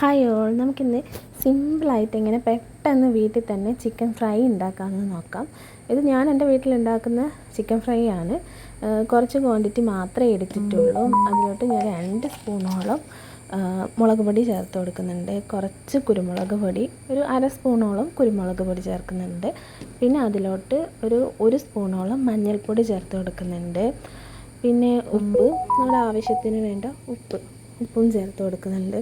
Hi all നമുക്കിന്ന് സിമ്പിളായിട്ട് ഇങ്ങനെ പെട്ടെന്ന് വീട്ടിൽ തന്നെ ചിക്കൻ ഫ്രൈ ഉണ്ടാക്കാമെന്ന് നോക്കാം. ഇത് ഞാൻ എന്റെ വീട്ടിലുണ്ടാക്കുന്ന ചിക്കൻ ഫ്രൈ ആണ്. കുറച്ച് ക്വാണ്ടിറ്റി മാത്രമേ എടുത്തിട്ടുള്ളൂ. അതിലോട്ട് ഞാൻ രണ്ട് സ്പൂണോളം മുളക് പൊടി ചേർത്ത് കൊടുക്കുന്നുണ്ട്. കുറച്ച് കുരുമുളക് പൊടി ഒരു അര സ്പൂണോളം കുരുമുളക് പൊടി ചേർക്കുന്നുണ്ട്. പിന്നെ അതിലോട്ട് ഒരു ഒരു സ്പൂണോളം മഞ്ഞൾപ്പൊടി ചേർത്ത് കൊടുക്കുന്നുണ്ട്. പിന്നെ ഉപ്പ് നമ്മുടെ ആവശ്യത്തിന് വേണ്ട ഉപ്പ് ഉപ്പും ചേർത്ത് കൊടുക്കുന്നുണ്ട്.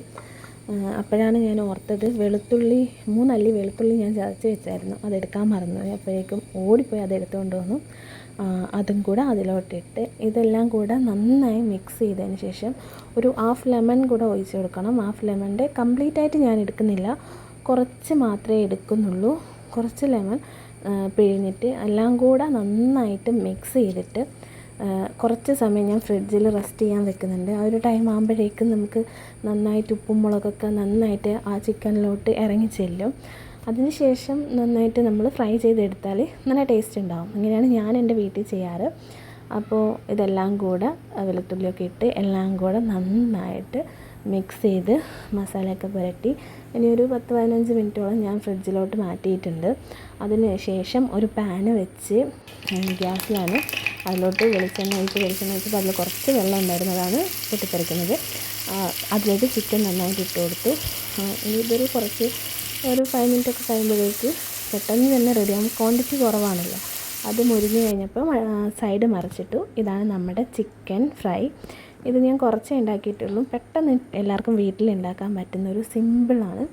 അപ്പോഴാണ് ഞാൻ ഓർത്തത് വെളുത്തുള്ളി മൂന്നല്ലി വെളുത്തുള്ളി ഞാൻ ചതച്ച് വെച്ചായിരുന്നു. അതെടുക്കാൻ മറന്നു. അപ്പോഴേക്കും ഓടിപ്പോയി അത് എടുത്തുകൊണ്ട് വന്നു. അതും കൂടെ അതിലോട്ടിട്ട് ഇതെല്ലാം കൂടെ നന്നായി മിക്സ് ചെയ്തതിന് ശേഷം ഒരു ഹാഫ് ലെമൺ കൂടെ ഒഴിച്ച് കൊടുക്കണം. ഹാഫ് ലെമണിന്റെ കംപ്ലീറ്റ് ആയിട്ട് ഞാൻ എടുക്കുന്നില്ല. കുറച്ച് മാത്രമേ എടുക്കുന്നുള്ളൂ. കുറച്ച് ലെമൺ പിഴിഞ്ഞിട്ട് എല്ലാം കൂടെ നന്നായിട്ട് മിക്സ് ചെയ്തിട്ട് കുറച്ച് സമയം ഞാൻ ഫ്രിഡ്ജിൽ റെസ്റ്റ് ചെയ്യാൻ വെക്കുന്നുണ്ട്. ആ ഒരു ടൈം ആകുമ്പോഴേക്കും നമുക്ക് നന്നായിട്ട് ഉപ്പും മുളകൊക്കെ നന്നായിട്ട് ആ ചിക്കനിലോട്ട് ഇറങ്ങി ചെല്ലും. അതിനുശേഷം നന്നായിട്ട് നമ്മൾ ഫ്രൈ ചെയ്തെടുത്താൽ നല്ല ടേസ്റ്റ് ഉണ്ടാവും. അങ്ങനെയാണ് ഞാൻ എന്റെ വീട്ടിൽ ചെയ്യാറ്. അപ്പോൾ ഇതെല്ലാം കൂടെ വെളുത്തുള്ളിയൊക്കെ ഇട്ട് എല്ലാം കൂടെ നന്നായിട്ട് മിക്സ് ചെയ്ത് മസാലയൊക്കെ പുരട്ടി ഇനി ഒരു പത്ത് പതിനഞ്ച് മിനിറ്റോളം ഞാൻ ഫ്രിഡ്ജിലോട്ട് മാറ്റിയിട്ടുണ്ട്. അതിന് ശേഷം ഒരു പാന് വെച്ച് ഗ്യാസിലാണ് അതിലോട്ട് വെളിച്ചെണ്ണ ഒഴിച്ച് വെളിച്ചെണ്ണ ഒഴിച്ചപ്പോൾ അതിൽ കുറച്ച് വെള്ളം ഉണ്ടായിരുന്നതാണ് പൊട്ടിത്തെറിക്കുന്നത്. അതിലേക്ക് ചിക്കൻ നന്നായിട്ട് ഇട്ട് കൊടുത്തു. ഇതൊരു കുറച്ച് ഒരു ഫൈവ് മിനിറ്റ് ഒക്കെ കഴിയുമ്പോഴേക്ക് പെട്ടെന്ന് തന്നെ റെഡിയാകും ക്വാണ്ടിറ്റി കുറവാണല്ലോ. അത് മുരിഞ്ഞ് കഴിഞ്ഞപ്പോൾ സൈഡ് മറിച്ചിട്ടു. ഇതാണ് നമ്മുടെ ചിക്കൻ ഫ്രൈ. ഇത് ഞാൻ കുറച്ചേ ഉണ്ടാക്കിയിട്ടുള്ളൂ. പെട്ടെന്ന് എല്ലാവർക്കും വീട്ടിൽ ഉണ്ടാക്കാൻ പറ്റുന്ന ഒരു സിമ്പിളാണ്